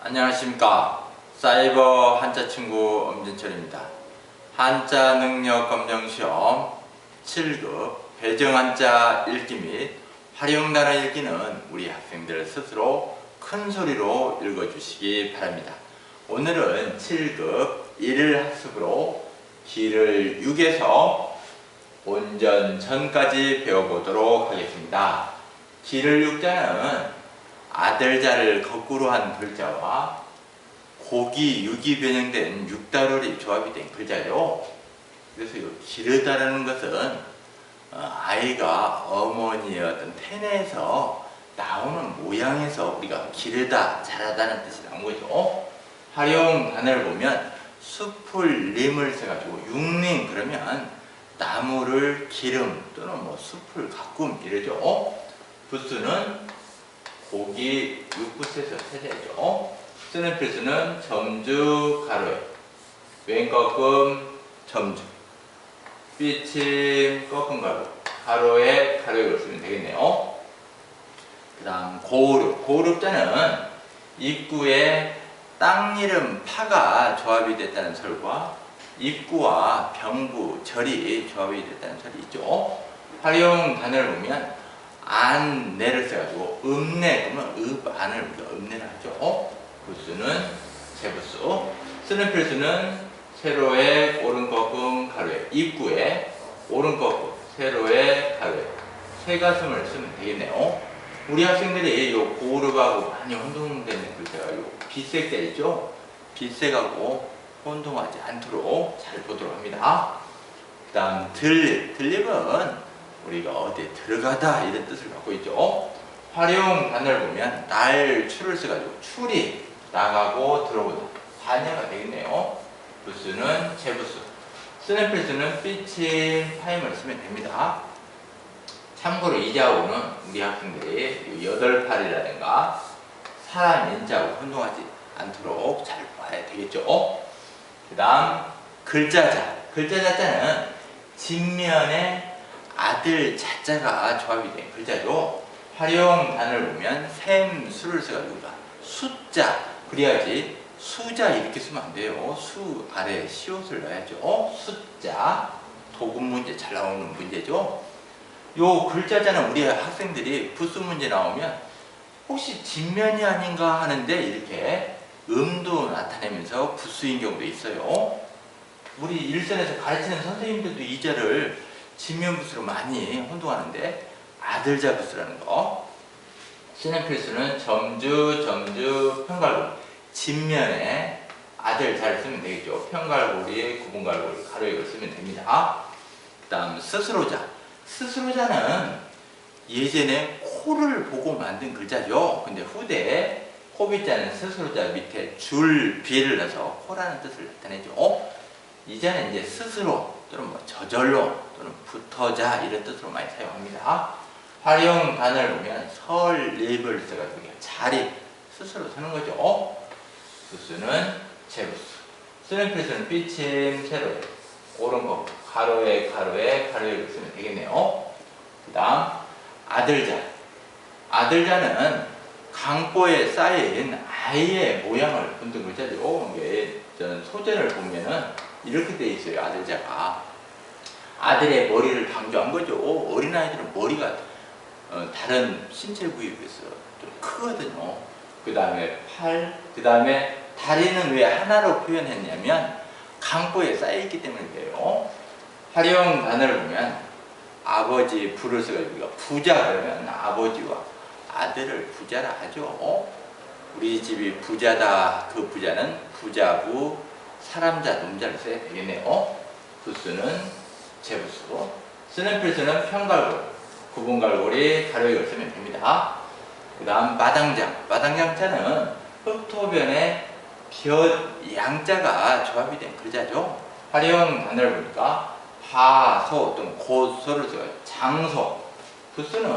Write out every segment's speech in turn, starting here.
안녕하십니까. 사이버 한자 친구 엄진철입니다. 한자 능력 검정 시험 7급 배정 한자 읽기 및 활용 단어 읽기는 우리 학생들 스스로 큰 소리로 읽어주시기 바랍니다. 오늘은 7급 1일 학습으로 길을 6에서 온전 전까지 배워보도록 하겠습니다. 길을 6자는 아들자를 거꾸로 한 글자와 고기, 육이 변형된 육다롤이 조합이 된 글자죠. 그래서 이 기르다라는 것은 어, 아이가 어머니의 어떤 태내에서 나오는 모양에서 우리가 기르다, 자라다는 뜻이 나온 거죠. 활용 단어를 보면 숲을 림을 써가지고 육림 그러면 나무를 기름 또는 뭐 숲을 가꿈 이러죠. 부스는 고기 육구에서 세제죠. 쓰는 필수는 점주 가로에 왼 꺾음 점주 삐침 꺾음 가로 가로에 가로에 쓰면 되겠네요. 그 다음 고르 고르자는 입구에 땅 이름 파가 조합이 됐다는 설과 입구와 병부 절이 조합이 됐다는 설이 있죠. 활용 단어를 보면 안내를 써가지고 음내 그러면 읍 안을 우리가 음내를 하죠. 부수는 세부수 쓰는 필수는 세로의 오른 거금 가로에 입구에 오른 거금 세로의 가로에 세 가슴을 쓰면 되겠네요. 우리 학생들이 요 고르하고 많이 혼동되는 글자가 요 빛색자 있죠? 빛색하고 혼동하지 않도록 잘 보도록 합니다. 그 다음 들립. 들립은 우리가 어디에 들어가다 이런 뜻을 갖고 있죠. 활용 단어를 보면 날, 추를 써가지고 출이 나가고 들어오다 단어가 되겠네요. 부수는 재부수 쓰는 필수는 삐친 타임을 쓰면 됩니다. 참고로 이자오는 우리 학생들이 여덟 팔이라든가 사람 인자하고 혼동하지 않도록 잘 봐야 되겠죠. 그 다음 글자자 글자자자는 진면에 아들 자자가 조합이 된 글자죠. 활용 단어를 보면 샘, 수를 써가지고 숫자 그래야지 수자 이렇게 쓰면 안 돼요. 수 아래 시옷을 넣어야죠. 숫자 도금 문제 잘 나오는 문제죠. 요 글자자는 우리 학생들이 부수 문제 나오면 혹시 진면이 아닌가 하는데 이렇게 음도 나타내면서 부수인 경우도 있어요. 우리 일선에서 가르치는 선생님들도 이 자를 진면부수로 많이 혼동하는데 아들자 부수라는 거. 쓰는 필수는 점주, 점주, 편갈골. 진면에 아들 잘 쓰면 되겠죠. 편갈골이 구분갈골 가로액을 쓰면 됩니다. 그 다음 스스로자. 스스로자는 예전에 코를 보고 만든 글자죠. 근데 후대에 호빗자는 스스로자 밑에 줄, 비를 넣어서 코라는 뜻을 나타내죠 이제는 이제 스스로 또는 뭐 저절로 또는 붙어자 이런 뜻으로 많이 사용합니다. 활용 단어를 보면 설립을 써가지고 자리 스스로 서는 거죠. 부수는 재부수. 쓰는 필수는 삐침 세로에 오른 거 가로에 가로에 가로에 쓰면 되겠네요. 그 다음 아들자. 아들자는 강보에 쌓인 아이의 모양을 본드 글자죠. 소재를 보면은 이렇게 돼 있어요. 아들자가. 아들의 머리를 강조한 거죠. 어린아이들은 머리가 어, 다른 신체 부위에 비해서 좀 크거든요. 그 다음에 팔, 그 다음에 다리는 왜 하나로 표현했냐면 강보에 쌓여있기 때문에 그래요. 활용 단어를 보면 아버지 부를 써가지고 부자 그러면 아버지와 아들을 부자라 하죠. 우리 집이 부자다. 그 부자는 부자부, 사람자, 놈자를 써야 되겠네요. 부수는 재부수 쓰는 필수는 편갈골 구분갈골이 가로익을 쓰면 됩니다. 그 다음 마당장. 마당장자는 흑토변에 벼 양자가 조합이 된 글자죠. 활용 단어를 보니까 하소 또는 고소를 써요. 장소. 부수는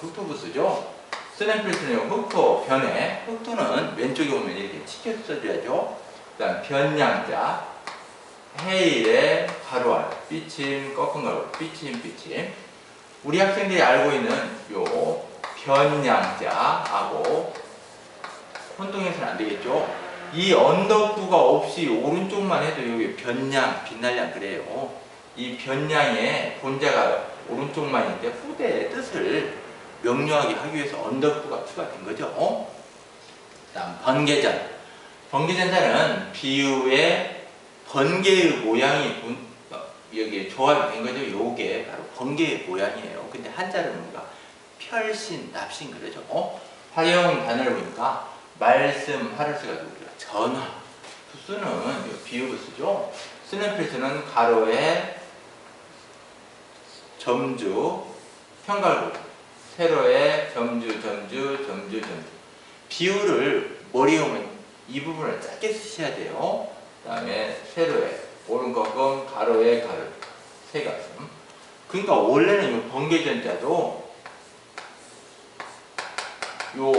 흑토부수죠. 쓰는 필수는 흑토변에 흑토는 왼쪽에 오면 이렇게 치켜 써줘야죠 그 다음 변양자 해일의 가로알, 삐침, 꺾은 가로, 삐침, 삐침. 우리 학생들이 알고 있는 요 변양자하고 혼동해서는 안 되겠죠. 이 언덕구가 없이 오른쪽만 해도 여기 변량, 빛날량 그래요. 이 변량의 본자가 오른쪽만인데 후대의 뜻을 명료하게 하기 위해서 언덕구가 추가된 거죠. 어? 다음 번개전. 번개전자는 비유의 번개의 모양이 본- 어, 여기 조합이 된 거죠. 요게 바로 번개의 모양이에요. 근데 한자를 우리가 펼신, 납신 그러죠. 어? 활용 단어를 보니까 말씀, 하를 써가지고 전화. 요 비유를 쓰죠. 쓰는 필수는 가로에 점주, 현갈고 세로에 점주, 점주, 점주, 점주. 비유를 머리에 오면 이 부분을 짧게 쓰셔야 돼요. 그 다음에 세로에 오른 거금, 가로에 가로, 세 가슴. 그러니까 원래는 이 번개전자도 요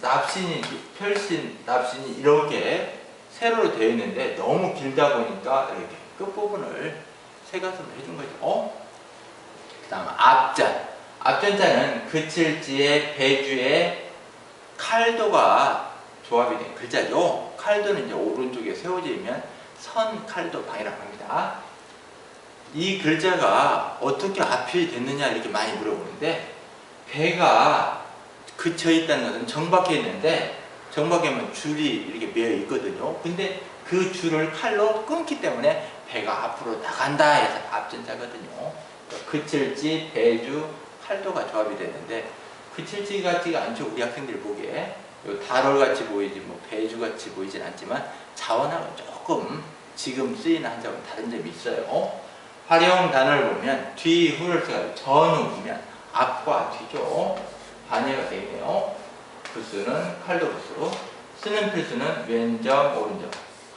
납신이, 펼신, 납신이 이렇게 세로로 되어 있는데 너무 길다 보니까 이렇게 끝부분을 세 가슴을 해준 거죠. 어? 그 다음 앞전. 앞전자는 그칠지의 배주의 칼도가 조합이 된 글자죠. 칼도는 이제 오른쪽에 세워져 있면 선 칼도 방이라고 합니다. 이 글자가 어떻게 앞이 됐느냐 이렇게 많이 물어보는데 배가 그쳐 있다는 것은 정박해 있는데 정박하면 줄이 이렇게 매여 있거든요. 근데 그 줄을 칼로 끊기 때문에 배가 앞으로 나간다 해서 앞전자거든요. 그칠지, 배주, 칼도가 조합이 되는데 그칠지 같지가 않죠. 우리 학생들 보기에 요 달월 같이 보이지 뭐 배주 같이 보이진 않지만 자원하고 조금 지금 쓰이는 한자는 다른 점이 있어요. 활용 단어를 보면 뒤, 후를 써가지고 전후 보면 앞과 뒤죠. 반예가 되겠네요. 부수는 칼도 부수. 쓰는 필수는 왼점, 오른점.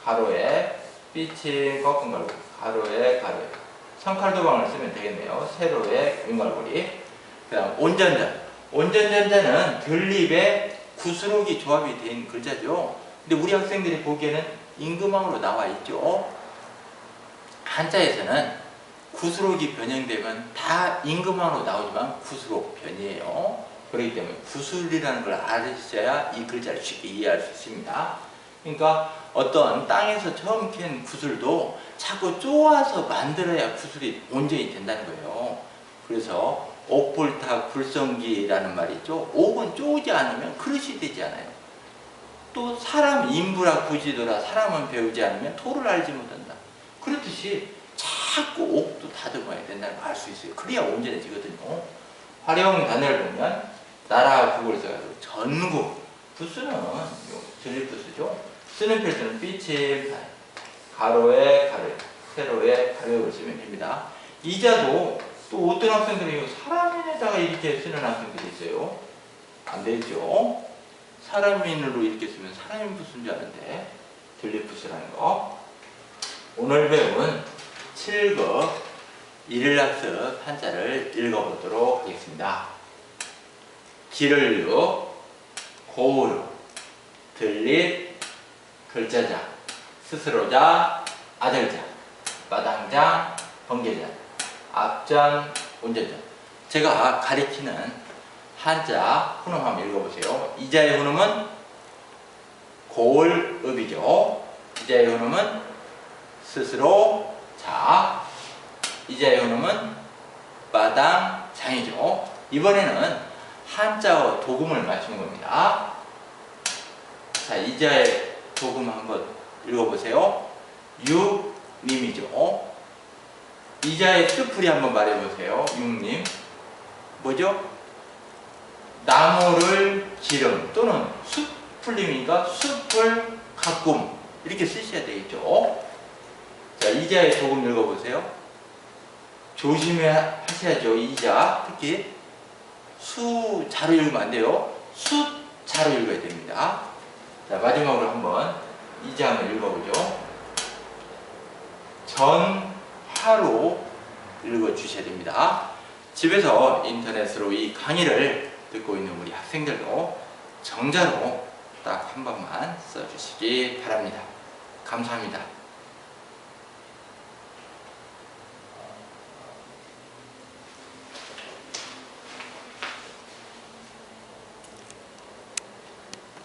가로에 삐친 꺾은 걸고 가로에 가로에. 선칼도방을 쓰면 되겠네요. 세로에 윙갈고리. 그 다음 온전전. 온전전자는 들립에 구스록이 조합이 된 글자죠. 근데 우리 학생들이 보기에는 임금왕으로 나와 있죠. 한자에서는 구스록이 변형되면 다 임금왕으로 나오지만 구스록 변이에요. 그렇기 때문에 구슬이라는 걸 알으셔야 이 글자를 쉽게 이해할 수 있습니다. 그러니까 어떤 땅에서 처음 캔 구슬도 자꾸 쪼아서 만들어야 구슬이 온전히 된다는 거예요. 그래서 옥불탁 불성기라는 말이 있죠. 옥은 쪼지 않으면 그릇이 되지 않아요. 또 사람 인부라 부지더라 사람은 배우지 않으면 토를 알지 못한다. 그렇듯이 자꾸 옥도 다듬어야 된다는 걸 알 수 있어요. 그래야 온전해지거든요. 활용 단어를 보면 나라 국을 써가지고 전국 부수는 전립 부수죠. 쓰는 필수는 빛의 가로에 가로 세로에 가로를 쓰면 됩니다. 이자도 또 어떤 학생들이 사람인에다가 이렇게 쓰는 학생들이 있어요. 안 되죠. 사람인으로 이렇게 쓰면 사람인 부수인 줄 아는데 들립 부수라는 거. 오늘 배운 7급 일일학습 한자를 읽어보도록 하겠습니다. 기를유, 고우루, 들립, 글자자, 스스로자, 아들자, 마당자, 번개자, 앞전, 운전자. 제가 가리키는 한자 훈음 한번 읽어보세요. 이자의 훈음은 고을읍이죠. 이자의 훈음은 스스로 자. 이자의 훈음은 마당 장이죠. 이번에는 한자와 도금을 맞춘 겁니다. 자, 이자의 도금 한번 읽어보세요. 육님이죠. 이자의 뜻풀이 한번 말해보세요. 육님. 뭐죠? 나무를 기름 또는 숲풀림이니까 숲을 가꿈 이렇게 쓰셔야 되겠죠. 자, 이자의 도금 읽어보세요. 조심해 하셔야죠. 이자 특히 수 자로 읽으면 안 돼요. 숫자로 읽어야 됩니다. 자, 마지막으로 한번 이자 한번 읽어보죠. 전 하로 읽어주셔야 됩니다. 집에서 인터넷으로 이 강의를 듣고 있는 우리 학생들도 정자로 딱 한 번만 써주시기 바랍니다. 감사합니다.